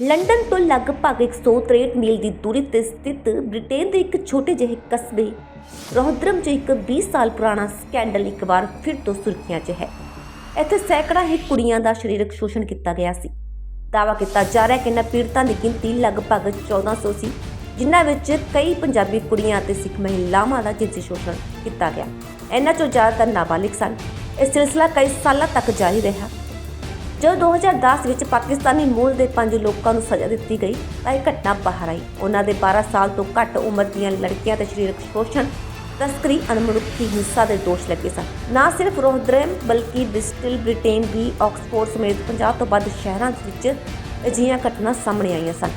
London ਤੋਂ ਲਗਭਗ 163 ਮੀਲ ਦੀ ਦੂਰੀ ਤੇ ਸਥਿਤ ਬ੍ਰਿਟੇਨ ਦੇ ਇੱਕ ਛੋਟੇ ਜਿਹੇ ਕਸਬੇ ਰੋਹਦਰਮ 'ਚ ਇੱਕ 20 ਸਾਲ ਪੁਰਾਣਾ ਸਕੈਂਡਲ ਇੱਕ ਵਾਰ ਫਿਰ ਤੋਂ ਸੁਰਖੀਆਂ 'ਚ ਹੈ। ਇੱਥੇ ਸੈਂਕੜਾ ਹੀ ਕੁੜੀਆਂ ਦਾ ਸਰੀਰਕ ਸ਼ੋਸ਼ਣ ਕੀਤਾ ਗਿਆ ਸੀ। ਦਾਅਵਾ ਕੀਤਾ ਜਾ ਰਿਹਾ ਕਿ ਇਹਨਾਂ ਪੀੜਤਾਂ ਦੀ ਗਿਣਤੀ ਲਗਭਗ 1400 ਸੀ ਜਿਨ੍ਹਾਂ ਵਿੱਚ ਕਈ ਪੰਜਾਬੀ ਕੁੜੀਆਂ ਅਤੇ ਸਿੱਖ ਮਹਿਲਾਵਾਂ ਦਾ ਜਿਨਸੀ ਸ਼ੋਸ਼ਣ ਕੀਤਾ ਗਿਆ। ਇਹਨਾਂ 'ਚੋਂ ਜ਼ਿਆਦਾਤਰ ਨਾਬਾਲਿਗ ਸਨ। ਇਹ ਸਿਲਸਿਲਾ ਕਈ ਸਾਲਾਂ ਤੱਕ ਜਾਰੀ ਰਿਹਾ। ਜਦੋਂ 2010 ਵਿੱਚ ਪਾਕਿਸਤਾਨੀ ਮੂਲ ਦੇ ਪੰਜ ਲੋਕਾਂ ਨੂੰ ਸਜ਼ਾ ਦਿੱਤੀ ਗਈ, ਤਾਂ ਇਹ ਘਟਨਾ ਬਾਹਰ ਆਈ। ਉਹਨਾਂ ਦੇ 12 ਸਾਲ ਤੋਂ ਘੱਟ ਉਮਰ ਦੀਆਂ ਲੜਕੀਆਂ ਤੇ ਸਰੀਰਕ ਸ਼ੋਸ਼ਣ, ਤਸਕਰੀ ਅਨਮਨੁੱਖੀ ਹਿੰਸਾ ਦੇ ਦੋਸ਼ ਲੱਗੇ ਸਨ। ਨਾ ਸਿਰਫ ਰੋਹਦਰਮ ਬਲਕਿ ਬ੍ਰਿਸਟਲ, ਬ੍ਰਿਟੇਨ ਵੀ ਆਕਸਫੋਰਡ ਸਮੇਤ 50 ਤੋਂ ਵੱਧ ਸ਼ਹਿਰਾਂ ਵਿੱਚ ਅਜਿਹੀਆਂ ਘਟਨਾ ਸਾਹਮਣੇ ਆਈਆਂ ਸਨ।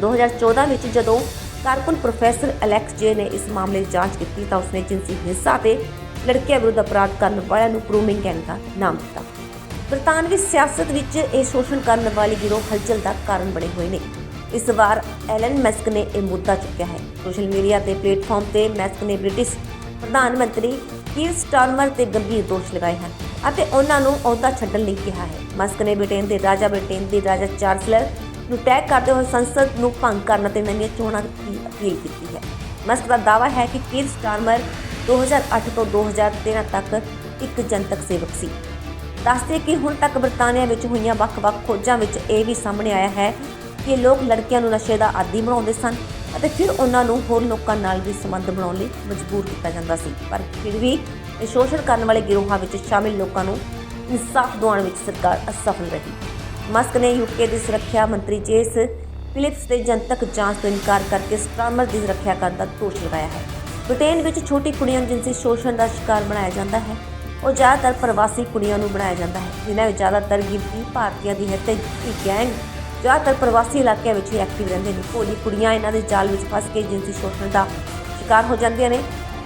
2014 ਵਿੱਚ ਜਦੋਂ ਕਾਰਕੁਨ ਪ੍ਰੋਫੈਸਰ ਅਲੈਕਸ ਜੇ ਨੇ ਇਸ ਮਾਮਲੇ ਦੀ ਜਾਂਚ ਕੀਤੀ, ਤਾਂ ਉਸਨੇ ਜਿਨਸੀ ਹਿੰਸਾ ਤੇ ਲੜਕੀਆਂ ਵਿਰੁੱਧ ਅਪਰਾਧ ਕਰਨ ਵਾਲਿਆਂ ਨੂੰ ਗਰੂਮਿੰਗ ਗੈਂਗ ਦਾ ਨਾਮ ਦਿੱਤਾ। ਬਰਤਾਨਵੀ ਸਿਆਸਤ ਵਿੱਚ ਇਹ ਸ਼ੋਸ਼ਣ ਕਰਨ ਵਾਲੀ ਗਿਰੋਹ ਹਲਚਲ ਦਾ ਕਾਰਨ ਬਣੇ ਹੋਏ ਨੇ। ਇਸ ਵਾਰ ਐਲਨ ਮੈਸਕ ਨੇ ਇਹ ਮੁੱਦਾ ਚੁੱਕਿਆ ਹੈ। ਸੋਸ਼ਲ ਮੀਡੀਆ ਤੇ ਪਲੇਟਫਾਰਮ ਤੇ ਮੈਸਕ ਨੇ ਬ੍ਰਿਟਿਸ਼ ਪ੍ਰਧਾਨ ਮੰਤਰੀ ਕੀਰ ਸਟਾਰਮਰ ਤੇ ਗੰਭੀਰ ਦੋਸ਼ ਲਗਾਏ ਹਨ ਅਤੇ ਉਹਨਾਂ ਨੂੰ ਅਹੁਦਾ ਛੱਡਣ ਲਈ ਕਿਹਾ ਹੈ। ਮਸਕ ਨੇ ਬ੍ਰਿਟੇਨ ਦੇ ਰਾਜਾ ਬ੍ਰਿਟੇਨ ਦੇ ਰਾਜਾ ਚਾਰਲਸ ਨੂੰ ਟੈਗ ਕਰਦੇ ਹੋਏ ਸੰਸਦ ਨੂੰ ਭੰਗ ਕਰਨ ਅਤੇ ਨਵੀਆਂ ਚੋਣਾਂ ਦੀ ਅਪੀਲ ਕੀਤੀ ਹੈ। ਮਸਕ ਦਾ ਦਾਅਵਾ ਹੈ ਕਿ ਕੀਰ ਸਟਾਰਮਰ 2008 ਤੋਂ 2013 ਤੱਕ ਇੱਕ ਜਨਤਕ ਸੇਵਕ ਸੀ। ਦੱਸਦੇ ਕਿ ਹੁਣ ਤੱਕ ਬਰਤਾਨੀਆ ਵਿੱਚ ਹੋਈਆਂ ਵੱਖ-ਵੱਖ ਖੋਜਾਂ ਵਿੱਚ ਇਹ ਵੀ ਸਾਹਮਣੇ ਆਇਆ ਹੈ ਕਿ ਲੋਕ ਲੜਕੀਆਂ ਨੂੰ ਨਸ਼ੇ ਦਾ ਆਦੀ ਬਣਾਉਂਦੇ ਸਨ ਅਤੇ ਫਿਰ ਉਹਨਾਂ ਨੂੰ ਹੋਰ ਲੋਕਾਂ ਨਾਲ ਵੀ ਸੰਬੰਧ ਬਣਾਉਣ ਲਈ ਮਜਬੂਰ ਕੀਤਾ ਜਾਂਦਾ ਸੀ। ਪਰ ਫਿਰ ਵੀ ਇਹ ਸ਼ੋਸ਼ਣ ਕਰਨ ਵਾਲੇ ਗਿਰੋਹਾਂ ਵਿੱਚ ਸ਼ਾਮਿਲ ਲੋਕਾਂ ਨੂੰ ਇਨਸਾਫ ਦਿਵਾਉਣ ਵਿੱਚ ਸਰਕਾਰ ਅਸਫਲ ਰਹੀ। ਮਸਕ ਨੇ ਯੂਕੇ ਦੇ ਸੁਰੱਖਿਆ ਮੰਤਰੀ ਜੇਸ ਫਿਲਿਪਸ ਦੇ ਜਨਤਕ ਜਾਂਚ ਤੋਂ ਇਨਕਾਰ ਕਰਕੇ ਸਟਰਾਮਰ ਦੀ ਸੁਰੱਖਿਆ ਕਰਨ ਦਾ ਦੋਸ਼ ਲਗਾਇਆ ਹੈ। ਬ੍ਰਿਟੇਨ ਵਿੱਚ ਛੋਟੀ ਕੁੜੀਆਂ ਨੂੰ ਜਿਨਸੀ ਸ਼ੋਸ਼ਣ ਦਾ ਸ਼ਿਕਾਰ ਬਣਾਇਆ ਜਾਂਦਾ ਹੈ। ਉਹ ਜ਼ਿਆਦਾਤਰ ਪ੍ਰਵਾਸੀ ਕੁੜੀਆਂ ਨੂੰ ਬਣਾਇਆ ਜਾਂਦਾ ਹੈ, ਜਿਨ੍ਹਾਂ ਵਿੱਚ ਜ਼ਿਆਦਾਤਰ ਗਿਣਤੀ ਭਾਰਤੀਆਂ ਦੀ ਹੈ ਤੇ ਇਹ ਗੈਂਗ ਜ਼ਿਆਦਾਤਰ ਪ੍ਰਵਾਸੀ ਇਲਾਕਿਆਂ ਵਿੱਚ ਹੀ ਐਕਟਿਵ ਰਹਿੰਦੇ ਨੇ। ਭੋਲੀ ਕੁੜੀਆਂ ਇਹਨਾਂ ਦੇ ਜਾਲ ਵਿੱਚ ਫਸ ਕੇ ਜਿਨਸੀ ਸ਼ੋਸ਼ਣ ਦਾ ਸ਼ਿਕਾਰ ਹੋ ਜਾਂਦੀਆਂ ਨੇ।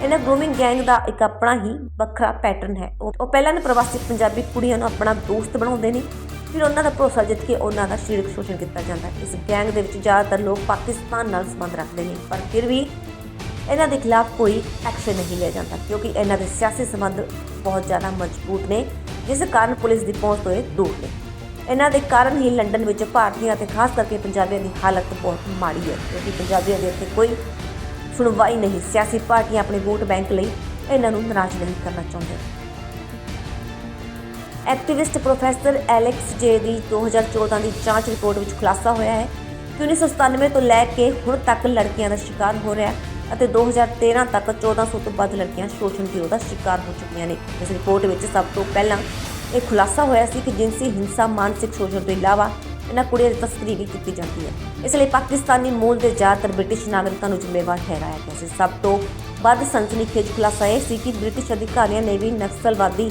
ਇਹਨਾਂ ਗਰੂਮਿੰਗ ਗੈਂਗ ਦਾ ਇੱਕ ਆਪਣਾ ਹੀ ਵੱਖਰਾ ਪੈਟਰਨ ਹੈ। ਉਹ ਉਹ ਪਹਿਲਾਂ ਨੇ ਪ੍ਰਵਾਸੀ ਪੰਜਾਬੀ ਕੁੜੀਆਂ ਨੂੰ ਆਪਣਾ ਦੋਸਤ ਬਣਾਉਂਦੇ ਨੇ, ਫਿਰ ਉਹਨਾਂ ਦਾ ਭਰੋਸਾ ਜਿੱਤ ਕੇ ਉਹਨਾਂ ਦਾ ਸਰੀਰਕ ਸ਼ੋਸ਼ਣ ਕੀਤਾ ਜਾਂਦਾ ਹੈ। ਇਸ ਗੈਂਗ ਦੇ ਵਿੱਚ ਜ਼ਿਆਦਾਤਰ ਲੋਕ ਪਾਕਿਸਤਾਨ ਨਾਲ ਸੰਬੰਧ ਰੱਖਦੇ ਨੇ, ਪਰ ਫਿਰ ਵੀ ਇਹਨਾਂ ਦੇ ਖਿਲਾਫ ਕੋਈ ਐਕਸ਼ਨ ਨਹੀਂ ਲਿਆ ਜਾਂਦਾ, ਕਿਉਂਕਿ ਇਹਨਾਂ ਦੇ ਸਿਆਸੀ ਸੰਬੰਧ ਬਹੁਤ ਜ਼ਿਆਦਾ ਮਜ਼ਬੂਤ ਨੇ, ਜਿਸ ਕਾਰਨ ਪੁਲਿਸ ਦੀ ਪਹੁੰਚ ਤੋਂ ਇਹ ਦੂਰ ਨੇ। ਇਹਨਾਂ ਦੇ ਕਾਰਨ ਹੀ ਲੰਡਨ ਵਿੱਚ ਭਾਰਤੀਆਂ ਅਤੇ ਖਾਸ ਕਰਕੇ ਪੰਜਾਬੀਆਂ ਦੀ ਹਾਲਤ ਬਹੁਤ ਮਾੜੀ ਹੈ, ਕਿਉਂਕਿ ਪੰਜਾਬੀਆਂ ਦੇ ਇੱਥੇ ਕੋਈ ਸੁਣਵਾਈ ਨਹੀਂ, ਸਿਆਸੀ ਪਾਰਟੀਆਂ ਆਪਣੇ ਵੋਟ ਬੈਂਕ ਲਈ ਇਹਨਾਂ ਨੂੰ ਨਾਰਾਜ਼ ਨਹੀਂ ਕਰਨਾ ਚਾਹੁੰਦੇ। ਐਕਟਿਵਿਸਟ ਪ੍ਰੋਫੈਸਰ ਐਲੈਕਸ ਜੇ ਦੀ 2014 ਦੀ ਜਾਂਚ ਰਿਪੋਰਟ ਵਿੱਚ ਖੁਲਾਸਾ ਹੋਇਆ ਹੈ ਕਿ 1997 ਤੋਂ ਲੈ ਕੇ ਹੁਣ ਤੱਕ ਲੜਕੀਆਂ ਦਾ ਸ਼ਿਕਾਰ ਹੋ ਰਿਹਾ ਹੈ। ਅਤੇ 2013 ਤੱਕ 1400 ਤੋਂ ਵੱਧ ਲੜਕੀਆਂ ਸ਼ੋਸ਼ਣ ਦੀ ਦਾ ਸ਼ਿਕਾਰ ਹੋ ਚੁੱਕੀਆਂ ਨੇ। ਇਸ ਰਿਪੋਰਟ ਵਿੱਚ ਸਭ ਤੋਂ ਪਹਿਲਾਂ ਇਹ ਖੁਲਾਸਾ ਹੋਇਆ ਸੀ ਕਿ ਜਿਨਸੀ ਹਿੰਸਾ, ਮਾਨਸਿਕ ਸ਼ੋਸ਼ਣ ਤੋਂ ਇਲਾਵਾ ਇਹਨਾਂ ਕੁੜੀਆਂ ਦੀ ਤਸਕਰੀ ਵੀ ਕੀਤੀ ਜਾਂਦੀ ਹੈ। ਇਸ ਲਈ ਪਾਕਿਸਤਾਨੀ ਮੂਲ ਦੇ ਜ਼ਿਆਦਾਤਰ ਬ੍ਰਿਟਿਸ਼ ਨਾਗਰਿਕਾਂ ਨੂੰ ਜ਼ਿੰਮੇਵਾਰ ਠਹਿਰਾਇਆ ਗਿਆ ਸੀ। ਸਭ ਤੋਂ ਵੱਧ ਸਨਸਨੀਖੇਜ ਖੁਲਾਸਾ ਇਹ ਸੀ ਕਿ ਬ੍ਰਿਟਿਸ਼ ਅਧਿਕਾਰੀਆਂ ਨੇ ਵੀ ਨਕਸਲਵਾਦੀ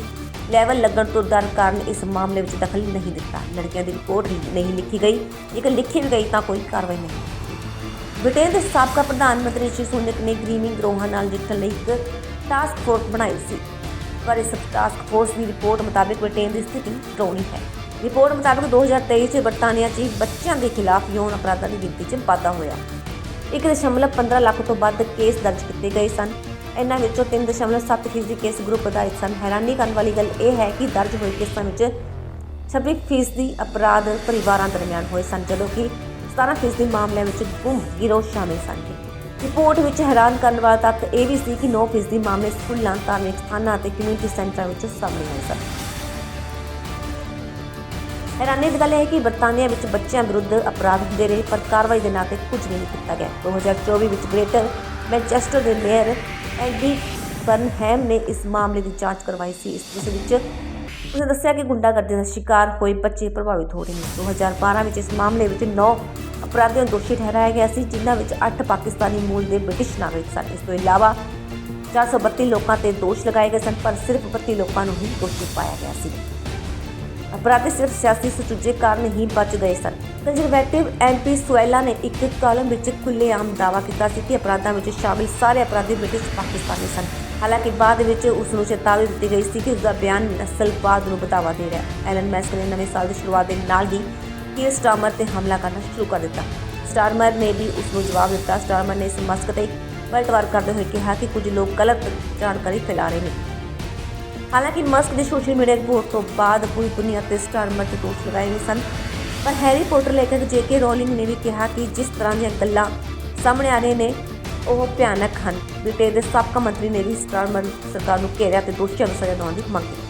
ਲੈਵਲ ਲੱਗਣ ਤੋਂ ਡਰ ਕਾਰਨ ਇਸ ਮਾਮਲੇ ਵਿੱਚ ਦਖਲ ਨਹੀਂ ਦਿੱਤਾ। ਲੜਕੀਆਂ ਦੀ ਰਿਪੋਰਟ ਨਹੀਂ ਲਿਖੀ ਗਈ, ਜੇਕਰ ਲਿਖੀ ਵੀ ਗਈ ਤਾਂ ਕੋਈ ਕਾਰਵਾਈ ਨਹੀਂ। ਬ੍ਰਿਟੇਨ ਦੇ ਸਾਬਕਾ ਪ੍ਰਧਾਨ ਮੰਤਰੀ ਸ਼੍ਰੀ ਸੁਨਕ ਨੇ ਗ੍ਰੀਮਿੰਗ ਗਰੋਹਾਂ ਨਾਲ ਜਿੱਤਣ ਲਈ ਇੱਕ ਟਾਸਕ ਫੋਰਸ ਬਣਾਈ ਸੀ। ਪਰ ਇਸ ਟਾਸਕ ਫੋਰਸ ਦੀ ਰਿਪੋਰਟ ਮੁਤਾਬਕ ਬ੍ਰਿਟੇਨ ਦੀ ਸਥਿਤੀ ਡਰਾਉਣੀ ਹੈ। ਰਿਪੋਰਟ ਮੁਤਾਬਕ 2023 ਚ ਬਰਤਾਨੀਆ 'ਚ ਬੱਚਿਆਂ ਦੇ ਖਿਲਾਫ ਯੌਨ ਅਪਰਾਧਾਂ ਦੀ ਗਿਣਤੀ 'ਚ ਵਾਧਾ ਹੋਇਆ। 1.15 ਲੱਖ ਤੋਂ ਵੱਧ ਕੇਸ ਦਰਜ ਕੀਤੇ ਗਏ ਸਨ। ਇਹਨਾਂ ਵਿੱਚੋਂ 3.7 ਫੀਸਦੀ ਕੇਸ ਗਰੁੱਪ ਆਧਾਰਿਤ ਸਨ। ਹੈਰਾਨੀ ਕਰਨ ਵਾਲੀ ਗੱਲ ਇਹ ਹੈ ਕਿ ਦਰਜ ਹੋਏ ਕੇਸਾਂ ਵਿੱਚ 26 ਫੀਸਦੀ ਅਪਰਾਧ ਪਰਿਵਾਰਾਂ ਦਰਮਿਆਨ ਹੋਏ ਸਨ, ਜਦੋਂ ਕਿ 17 ਫੀਸਦੀ ਮਾਮਲਿਆਂ ਵਿੱਚ ਗੁੰਮ ਗਿਰੋਹ ਸ਼ਾਮਿਲ ਸਨ। ਰਿਪੋਰਟ ਵਿੱਚ ਹੈਰਾਨ ਕਰਨ ਵਾਲਾ ਤੱਥ ਇਹ ਵੀ ਸੀ ਕਿ 9 ਫੀਸਦੀ ਮਾਮਲੇ ਸਕੂਲਾਂ ਧਾਰਮਿਕ ਸਥਾਨਾਂ ਅਤੇ ਕਮਿਊਨਿਟੀ ਸੈਂਟਰਾਂ ਵਿੱਚ ਸਾਹਮਣੇ ਆਏ ਸਨ। ਹੈਰਾਨੀ ਦੀ ਗੱਲ ਹੈ ਕਿ ਬਰਤਾਨੀਆ ਵਿੱਚ ਬੱਚਿਆਂ ਵਿਰੁੱਧ ਅਪਰਾਧ ਹੁੰਦੇ ਰਹੇ, ਪਰ ਕਾਰਵਾਈ ਦੇ ਨਾਂ ਤੇ ਕੁਝ ਵੀ ਨਹੀਂ ਕੀਤਾ ਗਿਆ। 2024 ਵਿੱਚ ਗ੍ਰੇਟਰ ਮੈਨਚੈਸਟਰ ਦੇ ਮੇਅਰ ਐਂਡੀ ਬਰਨਹੈਮ ਨੇ ਇਸ ਮਾਮਲੇ ਦੀ ਜਾਂਚ ਕਰਵਾਈ ਸੀ। ਇਸ ਵਿੱਚ ਉਸਨੇ ਦੱਸਿਆ ਕਿ ਗੁੰਡਾਗਰਦੀ ਦਾ ਸ਼ਿਕਾਰ ਹੋਏ ਬੱਚੇ ਪ੍ਰਭਾਵਿਤ ਹੋ ਰਹੇ ਨੇ। 2012 ਵਿੱਚ ਇਸ ਮਾਮਲੇ ਵਿੱਚ 9 ਅਪਰਾਧੀਆਂ ਨੂੰ ਦੋਸ਼ੀ ਠਹਿਰਾਇਆ ਗਿਆ ਸੀ, ਜਿਨ੍ਹਾਂ ਵਿੱਚ 8 ਪਾਕਿਸਤਾਨੀ ਮੂਲ ਦੇ ਬ੍ਰਿਟਿਸ਼ ਨਾਗਰਿਕ ਸਨ। ਇਸ ਤੋਂ ਇਲਾਵਾ 432 ਲੋਕਾਂ ਤੇ ਦੋਸ਼ ਲਗਾਏ ਗਏ ਸਨ, ਪਰ ਸਿਰਫ 32 ਲੋਕਾਂ ਨੂੰ ਹੀ ਦੋਸ਼ੀ ਪਾਇਆ ਗਿਆ ਸੀ। ਅਪਰਾਧੀ ਸਿਰਫ ਸਿਆਸੀ ਸੁਚੱਜੇ ਕਾਰਨ ਹੀ ਬਚ ਗਏ ਸਨ। ਕੰਜ਼ਰਵੇਟਿਵ ਐਮਪੀ ਸੁਐਲਾ ਨੇ ਇੱਕ ਕਾਲਮ ਵਿੱਚ ਖੁੱਲ੍ਹੇਆਮ ਦਾਅਵਾ ਕੀਤਾ ਸੀ ਕਿ ਅਪਰਾਧਾਂ ਵਿੱਚ ਸ਼ਾਮਿਲ ਸਾਰੇ ਅਪਰਾਧੀ ਬ੍ਰਿਟਿਸ਼ ਪਾਕਿਸਤਾਨੀ ਸਨ। ਹਾਲਾਂਕਿ ਬਾਅਦ ਵਿੱਚ ਉਸ ਨੂੰ ਚੇਤਾਵਨੀ ਦਿੱਤੀ ਗਈ ਸੀ ਕਿ ਉਸ ਦਾ ਬਿਆਨ ਨਸਲਵਾਦ ਨੂੰ ਬਤਾਵਾ ਦੇ ਰਿਹਾ ਐਲਨ ਮੈਸਕ ਨੇ ਨਵੇਂ ਸਾਲ ਦੀ ਸ਼ੁਰੂਆਤ ਦੇ ਨਾਲ ਹੀ ਕੀਰ ਸਟਾਰਮਰ ਤੇ ਹਮਲਾ ਕਰਨਾ ਸ਼ੁਰੂ ਕਰ ਦਿੱਤਾ। ਸਟਾਰਮਰ ਨੇ ਵੀ ਉਸ ਨੂੰ ਜਵਾਬ ਦਿੱਤਾ। ਸਟਾਰਮਰ ਨੇ ਇਸ ਮਸਕ ਤੇ ਪਲਟਵਾਰ ਕਰਦੇ ਹੋਏ ਕਿਹਾ ਕਿ ਕੁਝ ਲੋਕ ਗਲਤ ਜਾਣਕਾਰੀ ਫੈਲਾ ਰਹੇ ਨੇ। ਹਾਲਾਂਕਿ ਮਸਕ ਦੇ ਸੋਸ਼ਲ ਮੀਡੀਆ ਰਿਪੋਰਟ ਤੋਂ ਬਾਅਦ ਪੂਰੀ ਦੁਨੀਆ ਤੇ ਸਟਾਰਮਰ ਤੇ ਦੋਸ਼ ਲਗਾਏ ਗਏ ਸਨ। ਪਰ ਹੈਰੀ ਪੋਟਰ ਲੇਖਕ ਜੇਕੇ ਰੋਲਿੰਗ ਨੇ ਵੀ ਕਿਹਾ ਕਿ ਜਿਸ ਤਰ੍ਹਾਂ ਦੀਆਂ ਗੱਲਾਂ ਸਾਹਮਣੇ ਆ ਰਹੀਆਂ ਨੇ, ਉਹ ਭਿਆਨਕ ਹਨ। ਬ੍ਰਿਟੇਨ ਦੇ ਸਾਬਕਾ ਮੰਤਰੀ ਨੇ ਵੀ ਸਟਾਰਮਰ ਸਰਕਾਰ ਨੂੰ ਘੇਰਿਆ ਤੇ ਦੋਸ਼ੀਆਂ ਨੂੰ ਸਜ਼ਾ ਦਿਵਾਉਣ ਦੀ ਮੰਗ ਕੀਤੀ।